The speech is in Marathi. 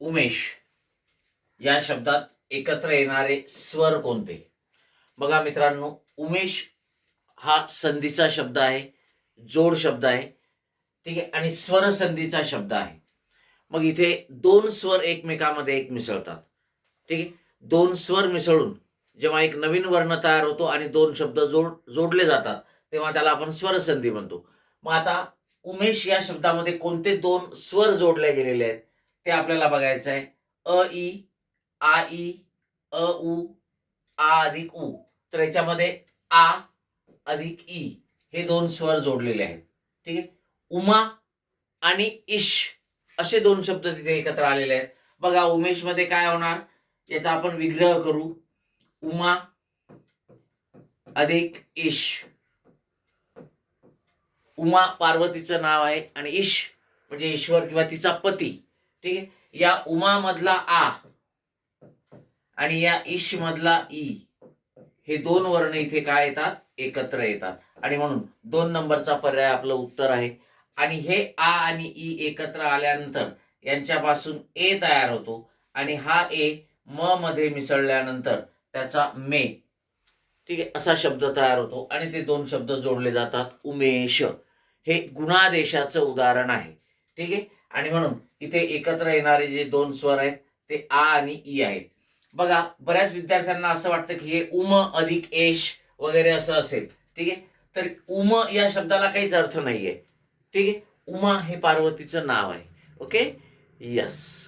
उमेश या शब्दात एकत्र येणारे स्वर कोणते? बघा मित्रांनो उमेश हा संधीचा शब्द आहे जोड शब्द आहे ठीक आहे? आणि स्वर संधीचा शब्द आहे. मग इथे दोन स्वर एकमेकामध्ये एक मिसळतात ठीक आहे? दोन स्वर मिसळून जेव्हा एक नवीन वर्ण तयार होतो आणि दोन शब्द जोड जोडले जातात तेव्हा त्याला आपण स्वरसंधी म्हणतो. मग आता उमेश या शब्दामध्ये कोणते दोन स्वर जोडले गेलेले आहेत? ते आपल्याला बघायचं आहे. अ ई आ ई अ उ आ अधिक उ. तर याच्यामध्ये आ अधिक ई हे दोन स्वर जोडलेले आहेत. ठीक आहे? उमा आणि इश असे दोन शब्द तिथे एकत्र आलेले आहेत. बघा उमेशमध्ये काय होणार? याचा आपण विग्रह करू. उमा अधिक इश. उमा पार्वतीचं नाव आहे आणि इश म्हणजे ईश्वर किंवा तिचा पती. ठीक आहे? या उमा मधला आ आणि या इश मधला ई हे दोन वर्ण इथे काय येतात? एकत्र येतात. आणि म्हणून दोन नंबरचा पर्याय आपलं उत्तर आहे. आणि हे आ आणि ई एकत्र आल्यानंतर यांच्यापासून ए तयार होतो. आणि हा ए म मध्ये मिसळल्यानंतर त्याचा मे. ठीक आहे? असा शब्द तयार होतो. आणि ते दोन शब्द जोडले जातात. उमेश. हे गुणादेशाचं उदाहरण आहे. ठीक आहे? आणि म्हणून इथे एकत्र येणारे जे दोन स्वर आहेत ते आ आणि ई आहेत. बघा बऱ्याच विद्यार्थ्यांना असं वाटतं की हे उम अधिक एश वगैरे असं असेल. ठीक आहे? तर उम या शब्दाला काहीच अर्थ नाहीये. ठीक आहे? उमा हे पार्वतीचं नाव आहे. ओके? यस